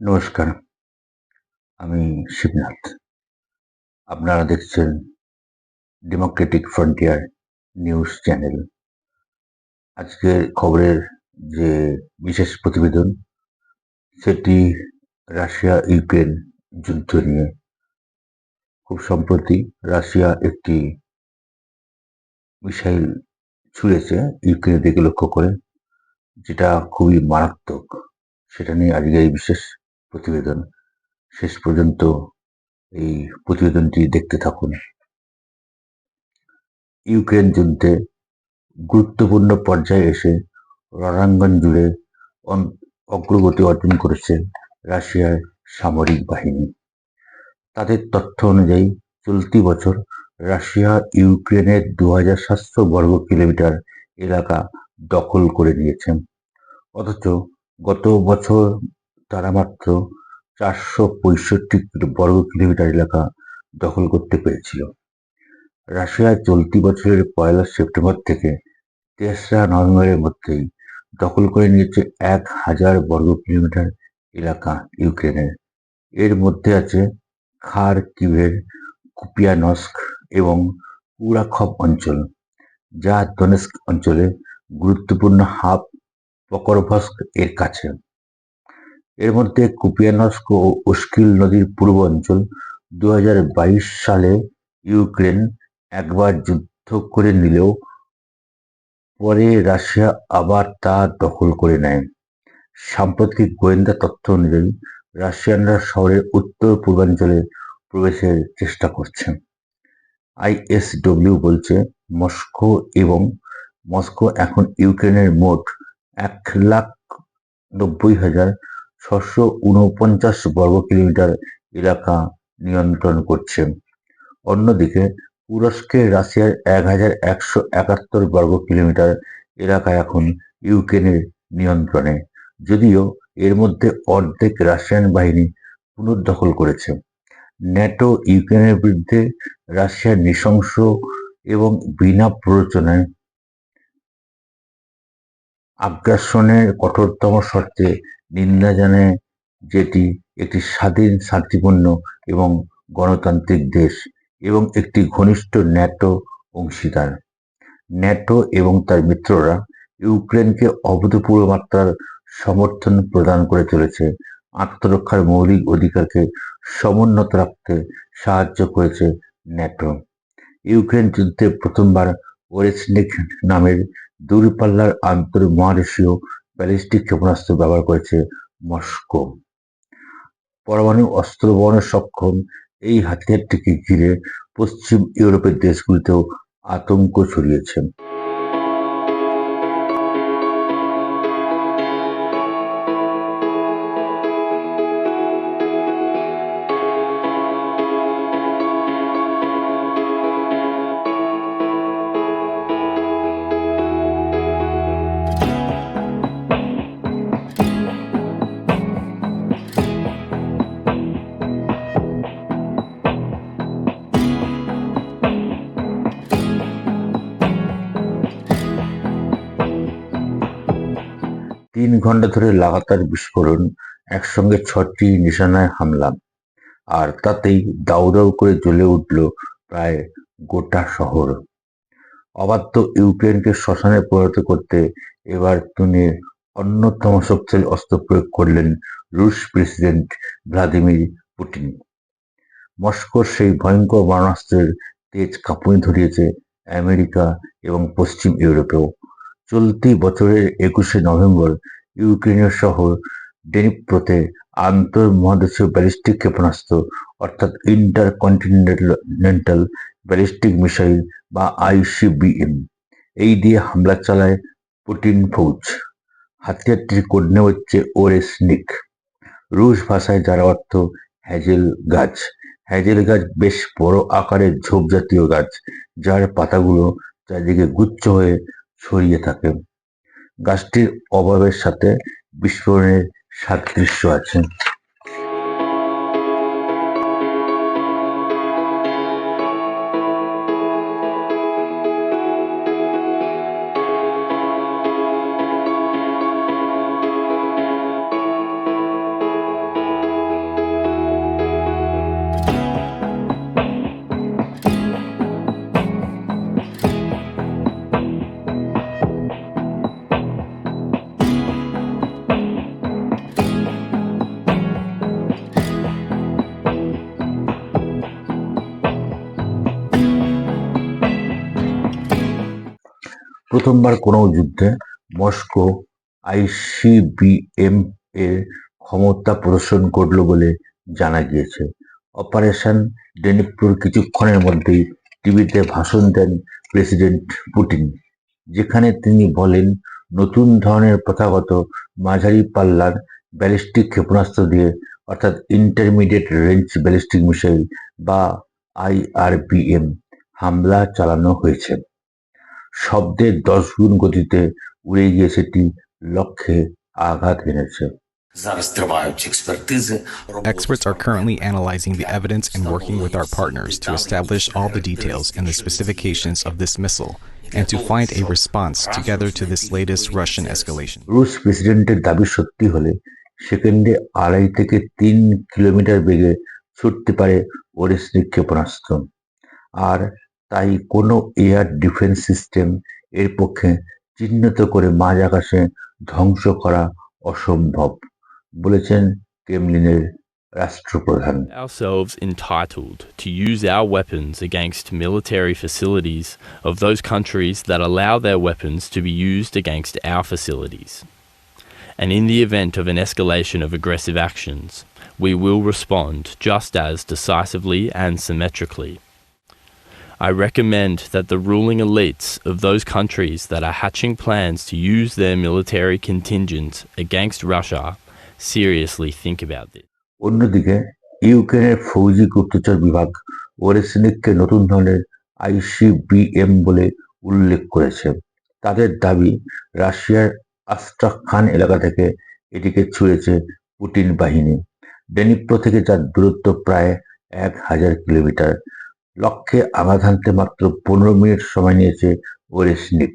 নমস্কার, আমি শিবনাথ। আপনারা দেখছেন ডেমোক্রেটিক ফ্রন্টিয়ার নিউজ চ্যানেল আজকের খবরের যে বিশেষ প্রতিবেদন, সেটি রাশিয়া ইউক্রেন যুদ্ধ নিয়ে। খুব সম্প্রতি রাশিয়া একটি মিসাইল ছুঁড়েছে ইউক্রেনের দিকে লক্ষ্য করে, যেটা খুবই মারাত্মক। সেটা নিয়ে আজকে এই বিশেষ প্রতিবেদন। শেষ পর্যন্ত এই প্রতিবেদনটি দেখতে থাকুন। ইউক্রেন যুদ্ধে গুরুত্বপূর্ণ পর্যায়ে এসে রণাঙ্গন জুড়ে অগ্রগতি অর্জন করেছে রাশিয়ার সামরিক বাহিনী। তাদের তথ্য অনুযায়ী, চলতি বছর রাশিয়া ইউক্রেনের দু হাজার সাতশো বর্গ কিলোমিটার এলাকা দখল করে নিয়েছে। অথচ গত বছর তারা মাত্র চারশো পঁয়ষট্টি বর্গ কিলোমিটার এলাকা দখল করতে পেরেছিল। রাশিয়া চলতি বছরের পয়লা সেপ্টেম্বর থেকে তেসরা নভেম্বরের মধ্যেই দখল করে নিয়েছে এক হাজার বর্গ কিলোমিটার এলাকা ইউক্রেনের। এর মধ্যে আছে খার কিভের, কুপিয়ানস্ক এবং কুরাখব অঞ্চল, যা দনেস্ক অঞ্চলে গুরুত্বপূর্ণ হাব পকরভস্ক এর কাছে। এর মধ্যে কুপিয়ানস্ক ও উস্কিল নদীর পূর্ব অঞ্চল দু হাজার বাইশ সালে ইউক্রেন একবার যুদ্ধ করে নিলেও পরে রাশিয়া আবার তা দখল করে নেয়। সাম্প্রতিক গোয়েন্দা তথ্য অনুযায়ী, রাশিয়ানরা শহরের উত্তর পূর্বাঞ্চলে প্রবেশের চেষ্টা করছে। আইএসডব্লিউ বলছে, মস্কো এবং মস্কো এখন ইউক্রেনের মোট এক লাখ নব্বই হাজার ছশো উনপঞ্চাশ বর্গ কিলোমিটার এলাকা নিয়ন্ত্রণ করছে। অন্যদিকে তুরস্কের রাশিয়ার এক হাজার একশো একাত্তর বর্গ কিলোমিটার এলাকা এখন ইউক্রেনের নিয়ন্ত্রণে, যদিও এর মধ্যে অর্ধেক রাশিয়ান বাহিনী পুনর্দখল করেছে। ন্যাটো ইউক্রেনের বিরুদ্ধে রাশিয়ার নৃশংস এবং বিনা প্ররোচনায় আগ্রাসনের কঠোরতম শর্তে নিন্দা জানায় যেটি একটি স্বাধীন, শান্তিপূর্ণ এবং গণতান্ত্রিক দেশ এবং একটি ঘনিষ্ঠ ন্যাটো অংশীদার। ন্যাটো এবং তার মিত্ররা ইউক্রেনকে অভূতপূর্ব মাত্রার সমর্থন প্রদান করে চলেছে। আত্মরক্ষার মৌলিক অধিকারকে সমুন্নত রাখতে সাহায্য করেছে ন্যাটো। ইউক্রেন যুদ্ধে প্রথমবার ওরেসনিক নামের দূরপাল্লার আন্তর্মহাদেশীয় ব্যালিস্টিক ক্ষেপণাস্ত্র ব্যবহার করেছে মস্কো। পরমাণু অস্ত্র বহনের সক্ষম এই হাতিয়ারটিকে ঘিরে পশ্চিম ইউরোপের দেশগুলিতেও আতঙ্ক ছড়িয়েছে। ঘণ্টা ধরে লাগাতার বিস্ফোরণ, একসঙ্গে ছটি নিশানায় হামলা আর তাতেই দাউ দাউ করে জ্বলে উঠল প্রায় গোটা শহর। অবাধ্য ইউক্রেনকে শ্মশানে পরিণত করতে এবার তিনি অন্যতম শক্তিশালী অস্ত্র প্রয়োগ করলেন রুশ প্রেসিডেন্ট ভ্লাদিমির পুটিন মস্কোর সেই ভয়ঙ্কর মারণাস্ত্রের তেজ কাঁপুনি ধরিয়েছে আমেরিকা এবং পশ্চিম ইউরোপেও। চলতি বছরের একুশে নভেম্বর ইউক্রেনীয় শহর ডেনিপ্রোতে আন্তঃমহাদেশীয় ব্যালিস্টিক ক্ষেপণাস্ত্র, অর্থাৎ ইন্টার কন্টিনেন্টাল ব্যালিস্টিক মিসাইল বা আইসিবিএম এই দিয়ে হামলা চালায় পুটিন ফৌজ। হাতিয়ারটির কোডনে হচ্ছে ওরেসনিক। রুশ ভাষায় যার অর্থ হ্যাজেল গাছ। হ্যাজেল গাছ বেশ বড় আকারের ঝোপ জাতীয় গাছ, যার পাতাগুলো চারিদিকে গুচ্ছ হয়ে ছড়িয়ে থাকে। গাছটির অভাবের সাথে বিস্ফোরণের সাদৃশ্য আছে। প্রথমবার কোনো যুদ্ধে মস্কো আইসিবিএম এর ক্ষমতা প্রদর্শন করল বলে জানা গিয়েছে। অপারেশন ডেনিপ্রোর কিছুক্ষণের মধ্যেই টিভিতে ভাষণ দেন প্রেসিডেন্ট পুটিন যেখানে তিনি বলেন, নতুন ধরনের প্রথাগত মাঝারি পাল্লার ব্যালিস্টিক ক্ষেপণাস্ত্র দিয়ে, অর্থাৎ ইন্টারমিডিয়েট রেঞ্জ ব্যালিস্টিক মিসাইল বা আইআরবিএম, হামলা চালানো হয়েছে। শব্দের দশগুণ গতিতে উড়ে গিয়ে সেটি লক্ষ্যে আঘাত এনেছে Experts are currently analyzing the evidence and working with our partners to establish all the details and the specifications of this missile and to find a response together to this latest Russian escalation. রুশ President দাবি সত্যি হলে সেকেন্ডে আড়াই থেকে তিন kilometre বেগে ছুটতে পারে ওরেস নিক্ষেপণাস্ত্র আর তাই কোনো এয়ার ডিফেন্স সিস্টেম এর পক্ষে চিহ্নিত করে মাঝ আকাশে ধ্বংস করা অসম্ভব বলেছেন ক্রেমলিনের রাষ্ট্রপ্রধান ourselves entitled to use our weapons against military facilities of those countries that allow their weapons to be used against our facilities. And in the event of an escalation of aggressive actions, we will respond just as decisively and symmetrically. I recommend that the ruling elites of those countries that are hatching plans to use their military contingent against Russia seriously think about this. অন্যদিকে ইউক্রেনের ফৌজি গুপ্তচর বিভাগ ওরেসনিককে নতুন ধরনের ICBM বলে উল্লেখ করেছে তাদের দাবি রাশিয়ার আস্ট্রাখান এলাকা থেকে এটিকে ছুঁড়েছে পুতিন বাহিনী ডেনিপ্রো থেকে যার দূরত্ব প্রায় এক হাজার কিলোমিটার লক্ষ্যে আঘাত হানতে মাত্র পনেরো মিনিট সময় নিয়েছে ওরেসনিক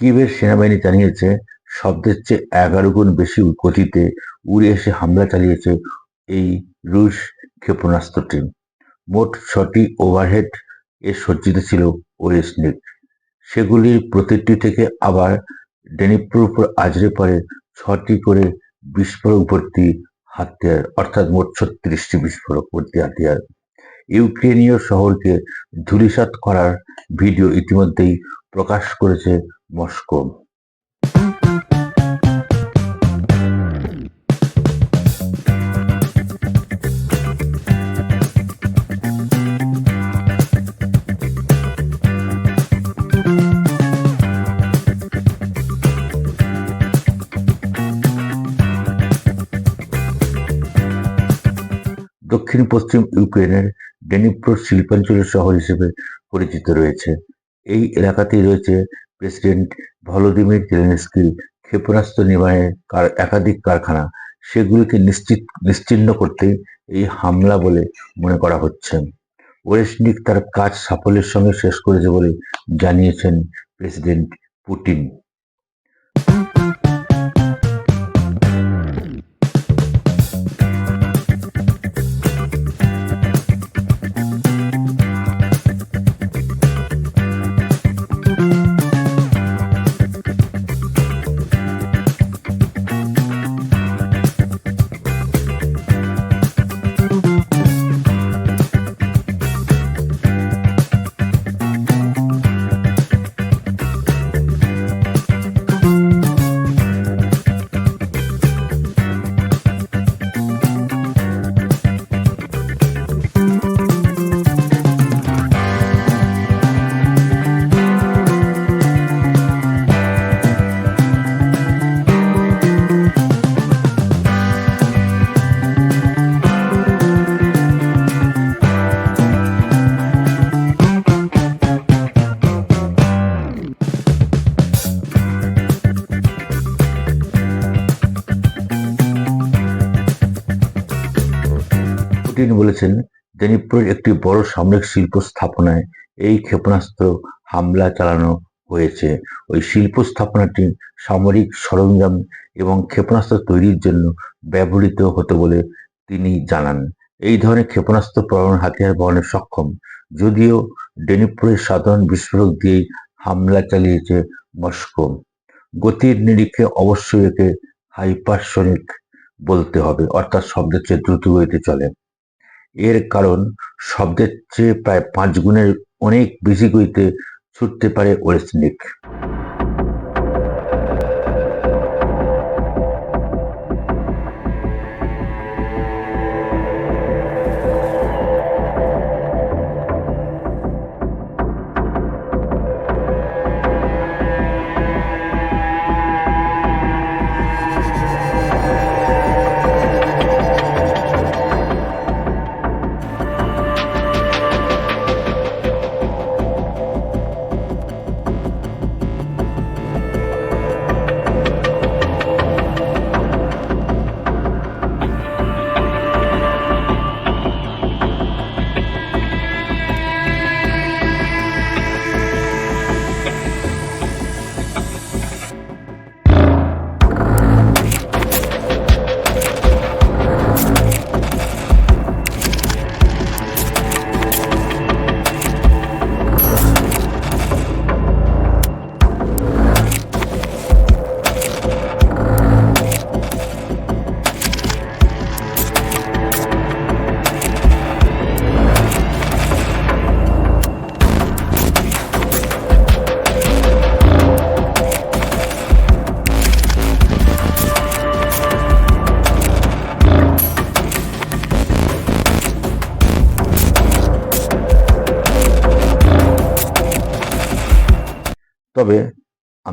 কিভের সেনাবাহিনী জানিয়েছে, শব্দের চেয়ে এগারো গুণ বেশি গতিতে উড়ে এসে হামলা চালিয়েছে এই রুশ ক্ষেপণাস্ত্রটি মোট ছটি ওভারহেড এ সজ্জিত ছিল ওরেসনিক সেগুলির প্রতিটি থেকে আবার ডেনিপ্রোর উপর আজরে পড়ে ছটি করে বিস্ফোরক ভর্তি হাতিয়ার, অর্থাৎ মোট ছত্রিশটি বিস্ফোরক ভর্তি হাতিয়ার। ইউক্রেনীয় শহরকে ধূলিসাৎ করার ভিডিও ইতিমধ্যেই প্রকাশ করেছে মস্কো। দক্ষিণ পশ্চিম ইউক্রেনের ডেনিপ্রো শিল্পাঞ্চলের শহর হিসেবে পরিচিত রয়েছে। এই এলাকাতেই রয়েছে প্রেসিডেন্ট ভলোদিমির জেলেনস্কির ক্ষেপণাস্ত্র নির্মাণের একাধিক কারখানা, সেগুলিকে নিশ্চিত, নিশ্চিহ্ন করতে এই হামলা বলে মনে করা হচ্ছে। ওয়েস্টনিক তার কাজ সাফল্যের সঙ্গে শেষ করেছে বলে জানিয়েছেন প্রেসিডেন্ট পুতিন। পুতিন বলেছেন ডেনিপ্রোর একটি বড় সামরিক শিল্প স্থাপনায় এই ক্ষেপণাস্ত্র হামলা চালানো হয়েছে। ওই শিল্প স্থাপনাটি সামরিক সরঞ্জাম এবং ক্ষেপণাস্ত্র তৈরির জন্য ব্যবহৃত হতো বলে তিনি জানান। এই ধরনের ক্ষেপণাস্ত্র পরমাণু হাতিয়ার বহনে সক্ষম। যদিও ডেনিপুরের সাধারণ বিস্ফোরক দিয়েই হামলা চালিয়েছে মস্কো। গতির নিরিখে অবশ্যই একে হাইপারসনিক বলতে হবে, অর্থাৎ শব্দের চেয়ে দ্রুত গতিতে চলে। এর কারণ শব্দের চেয়ে প্রায় পাঁচ গুণের অনেক বেশি গতিতে ছুটতে পারে ওরেসনিক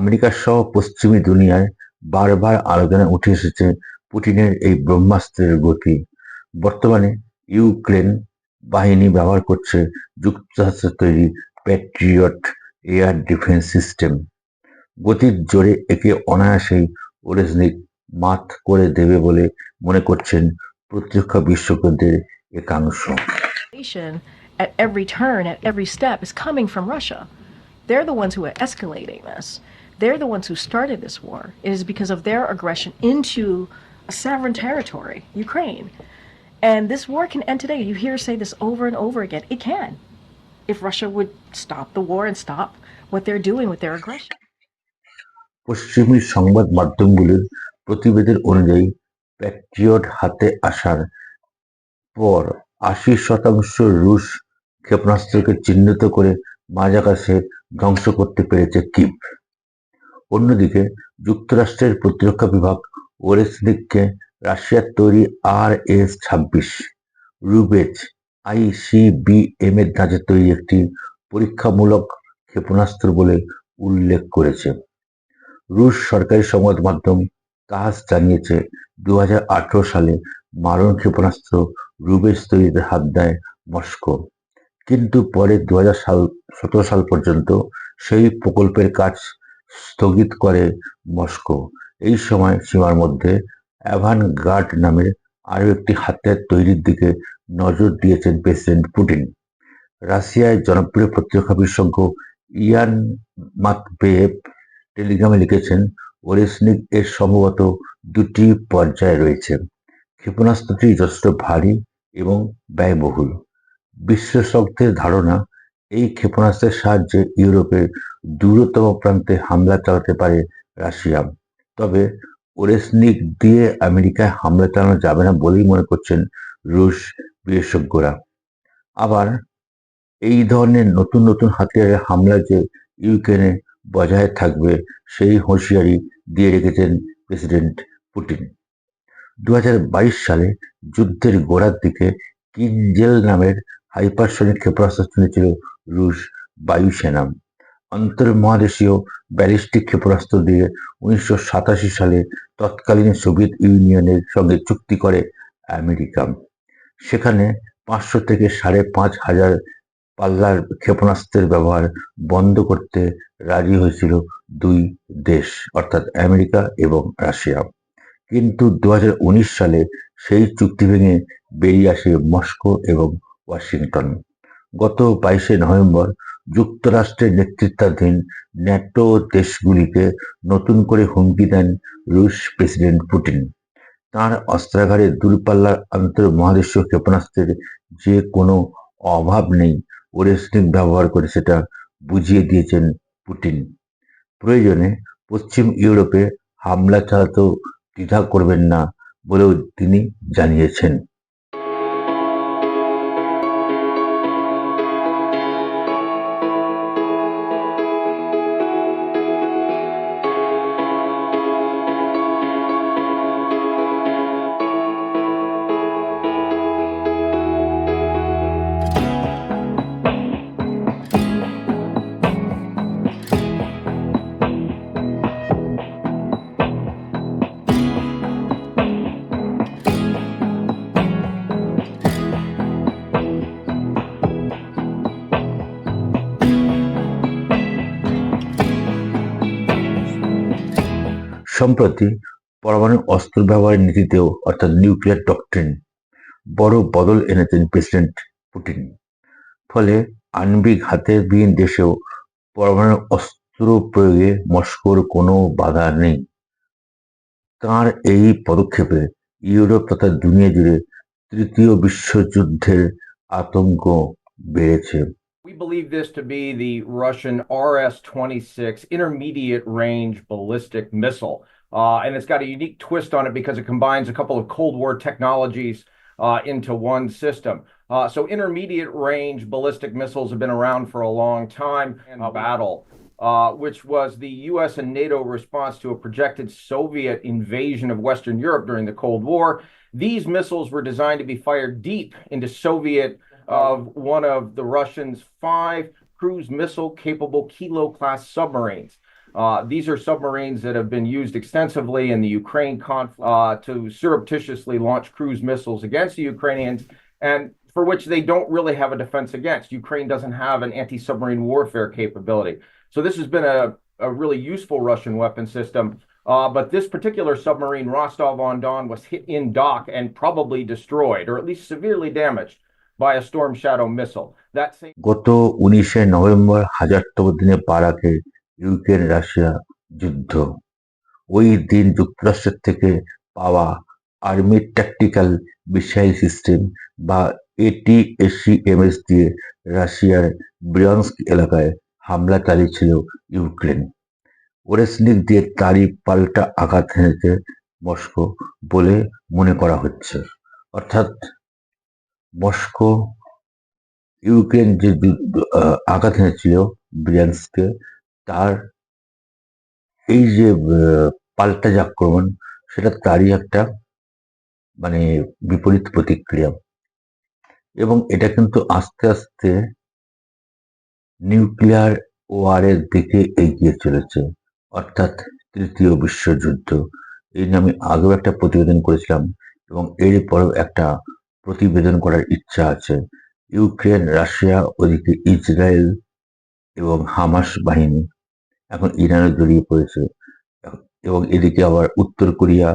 আমেরিকা সহ পশ্চিমী দুনিয়ায় বারবার আলোচনায় উঠে এসেছে পুটিনের এই ব্রহ্মাস্ত্রের গতি বর্তমানে ইউক্রেন বাহিনী ব্যবহার করছে যুক্তরাষ্ট্রের তৈরি প্যাট্রিয়ট এয়ার ডিফেন্স সিস্টেম গতির জোরে একে অনায়াসেই ওরেজনিক মাত করে দেবে বলে মনে করছেন প্রতিরক্ষা বিশেষজ্ঞদের একাংশ at every turn, at every step, is coming from Russia. They're the ones who are escalating this. They're the ones who started this war. It is because of their aggression into a sovereign territory, Ukraine. And this war can end today. You hear say this over and over again. It can. If Russia would stop the war and stop what they're doing with their aggression. পশ্চিমী সংবাদ মাধ্যমগুলির প্রতিবেদন অনুযায়ী Patriot হাতে আসার পর আশি শতাংশ রুশ ক্ষেপণাস্ত্রকে চিহ্নিত করে মাঝাকাশে ধ্বংস করতে পেরেছে কিভ অন্যদিকে যুক্তরাষ্ট্রের প্রতিরক্ষা বিভাগ ওরেসনিককে রাশিয়ার তৈরি আর এস ছাব্বিশ, রুবেজ আইসিবিএম এর ধাঁচে তৈরি একটি পরীক্ষামূলক ক্ষেপণাস্ত্র বলে উল্লেখ করেছে। রুশ সরকারি সংবাদ মাধ্যম তাহাস জানিয়েছে দু হাজার আঠারো সালে মারণ ক্ষেপণাস্ত্র রুবেজ তৈরিতে হাত দেয় মস্কো। কিন্তু পরে দু হাজার সাল, সতেরো সাল পর্যন্ত সেই প্রকল্পের কাজ স্থগিত করে মস্কো। এই সময় সীমার মধ্যে অ্যাভান গার্ড নামের আরও একটি হাতিয়ার তৈরির দিকে নজর দিয়েছেন প্রেসিডেন্ট পুতিন। রাশিয়ায় জনপ্রিয় প্রতিরক্ষা বিশেষজ্ঞ ইয়ান মাকবেয়েভ টেলিগ্রামে লিখেছেন, ওরেসনিক এর সম্ভবত দুটি পর্যায়ে রয়েছে। ক্ষেপণাস্ত্রটি যথেষ্ট ভারী এবং ব্যয়বহুল। বিশেষজ্ঞদের ধারণা এই ক্ষেপণাস্ত্রের সাহায্যে ইউরোপের দূরতম প্রান্তে হামলা চালাতে পারে রাশিয়া। তবে ওরেসনিক দিয়ে আমেরিকায় হামলা চালানো যাবে না বলেই মনে করছেন রুশ বিশেষজ্ঞরা। আবার এই ধরনের নতুন নতুন হাতিয়ারের হামলা যে ইউক্রেনে বজায় থাকবে, সেই হুঁশিয়ারি দিয়ে রেখেছেন প্রেসিডেন্ট পুতিন দু সালে যুদ্ধের গোড়ার দিকে কিনজেল নামের হাইপারসনিক ক্ষেপণাস্ত্র শুনেছিল রুশ বায়ুসেনা আন্তর্মহাদেশীয় ব্যালিস্টিক ক্ষেপণাস্ত্র দিয়ে উনিশশো সাতাশি সালে তৎকালীন সোভিয়েত ইউনিয়নের সঙ্গে চুক্তি করে আমেরিকা। সেখানে পাঁচশো থেকে সাড়ে পাঁচ হাজার পাল্লার ক্ষেপণাস্ত্রের ব্যবহার বন্ধ করতে রাজি হয়েছিল দুই দেশ, অর্থাৎ আমেরিকা এবং রাশিয়া। কিন্তু দু হাজার উনিশ সালে সেই চুক্তি ভেঙে বেরিয়ে আসে মস্কো এবং ওয়াশিংটন। গত বাইশে নভেম্বর যুক্তরাষ্ট্রের নেতৃত্বাধীন ন্যাটো দেশগুলিকে নতুন করে হুমকি দেন রুশ প্রেসিডেন্ট পুতিন। তাঁর অস্ত্রাগারে দূরপাল্লার আন্তঃমহাদেশীয় ক্ষেপণাস্ত্রের যে কোনো অভাব নেই, ওরেসনিক ব্যবহার করে সেটা বুঝিয়ে দিয়েছেন পুটিন প্রয়োজনে পশ্চিম ইউরোপে হামলা চালাতেও দ্বিধা করবেন না বলেও তিনি জানিয়েছেন। সম্প্রতি পরমাণু অস্ত্র ব্যবহারের নীতিতেও, অর্থাৎ নিউক্লিয়ার ডকট্রিন বড় বদল এনেছেন প্রেসিডেন্ট পুতিন। ফলে আণবিক হাতিয়ারবিহীন দেশেও পরমাণু অস্ত্র প্রয়োগে মস্কোর কোনো বাধা নেই। তাঁর এই পদক্ষেপে ইউরোপ তথা দুনিয়া জুড়ে তৃতীয় বিশ্বযুদ্ধের আতঙ্ক বেড়েছে। We believe this to be the Russian RS 26 intermediate range ballistic missile. Uh, and it's got a unique twist on it because it combines a couple of Cold War technologies uh, into one system. Uh, so, intermediate range ballistic missiles have been around for a long time. Battle, uh, which was the US and NATO response to a projected Soviet invasion of Western Europe during the Cold War. These missiles were designed to be fired deep into Soviet of one of the Russians' five cruise missile capable Kilo class submarines. Uh, these are submarines that have been used extensively in the Ukraine conflict uh, to surreptitiously launch cruise missiles against the Ukrainians, and for which they don't really have a defense against. Ukraine doesn't have an anti submarine warfare capability. So, this has been a, a really useful Russian weapon system. Uh, but this particular submarine, Rostov on Don, was hit in dock and probably destroyed, or at least severely damaged, by a Storm Shadow missile. That same গত উনিশে November হাজারতম দিনে পা রাখে Ukraine Russia যুদ্ধ। ওই দিন যুক্তরাষ্ট্রের থেকে পাওয়া আর্মি ট্যাকটিক্যাল মিসাইল সিস্টেম বা এটিএসিএমএস দিয়ে রাশিয়ার ব্রিয়ানস্ক এলাকায় হামলা চালিয়েছিল ইউক্রেন। ওরেসনিক দিয়ে তারই পাল্টা আঘাত হেনেছে মস্কো বলে মনে করা হচ্ছে। অর্থাৎ মস্কো ইউক্রেন যে আঘাত এনেছিল ব্রিয়ান্সকে তার এই যে পাল্টা যে আক্রমণ সেটা তারই একটা মানে বিপরীত প্রতিক্রিয়া। এবং এটা কিন্তু আস্তে আস্তে নিউক্লিয়ার ওয়ারের দিকে এগিয়ে চলেছে, অর্থাৎ তৃতীয় বিশ্বযুদ্ধ। এই নিয়ে আমি আগেও একটা প্রতিবেদন করেছিলাম, এবং এর পরেও একটা প্রতিবেদন করার ইচ্ছা আছে। ইউক্রেন, রাশিয়া, ওদিকে ইসরায়েল এবং হামাস বাহিনী। এখন ইরানে জড়িয়ে পড়েছে। এবং এদিকে আবার উত্তর কোরিয়া,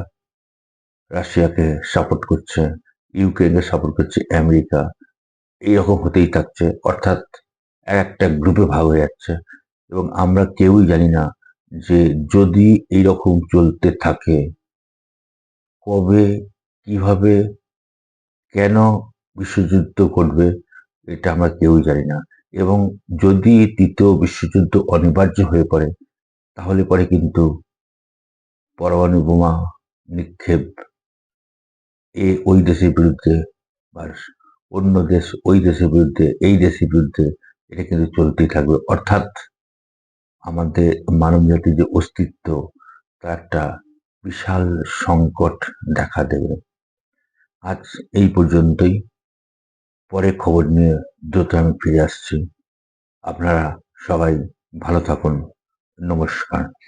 রাশিয়াকে সাপোর্ট করছে, ইউক্রেনকে সাপোর্ট করছে, আমেরিকা। এইরকম হতেই থাকছে। অর্থাৎ এক একটা গ্রুপে ভাগ হয়ে যাচ্ছে। এবং আমরা কেউই জানি না যে যদি এইরকম চলতে থাকে, কবে, কীভাবে, কেন বিশ্বযুদ্ধ ঘটবে এটা আমরা কেউই জানি না। এবং যদি তৃতীয় বিশ্বযুদ্ধ অনিবার্য হয়ে পড়ে, তাহলে পরে কিন্তু পরমাণু বোমা নিক্ষেপ এ ওই দেশের বিরুদ্ধে বা অন্য দেশ ওই দেশের বিরুদ্ধে, এই দেশের বিরুদ্ধে এটা কিন্তু চলতেই থাকবে। অর্থাৎ আমাদের মানব জাতির যে অস্তিত্ব তা একটা বিশাল সংকট দেখা দেবে। আজ এই পর্যন্তই। পরে খবর নিয়ে দ্রুত আমি ফিরে আসছি। আপনারা সবাই ভালো থাকুন। নমস্কার।